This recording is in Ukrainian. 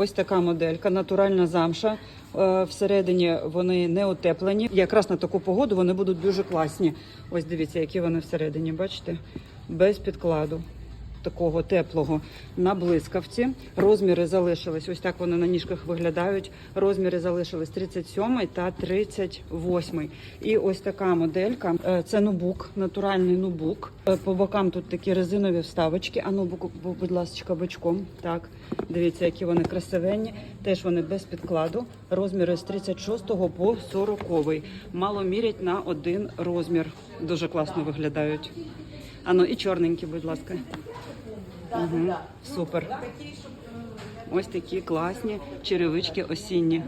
Ось така моделька, натуральна замша. Е, Всередині вони не утеплені. Якраз на таку погоду вони будуть дуже класні. Ось дивіться, які вони всередині, бачите? Без підкладу. Такого теплого на блискавці. Розміри залишились. Ось так вони на ніжках виглядають. Розміри залишились 37 та 38. І ось така моделька. Е, Це нубук, натуральний нубук. Е, По бокам тут такі резинові вставочки. А ну, бу- бу- будь ласка, бочком. Так, дивіться, які вони красивенні. Теж вони без підкладу. Розміри з 36 по 40. Мало мірять на один розмір. Дуже класно виглядають. А ну і чорненькі, будь ласка. Угу, супер. Ось такі класні черевички осінні.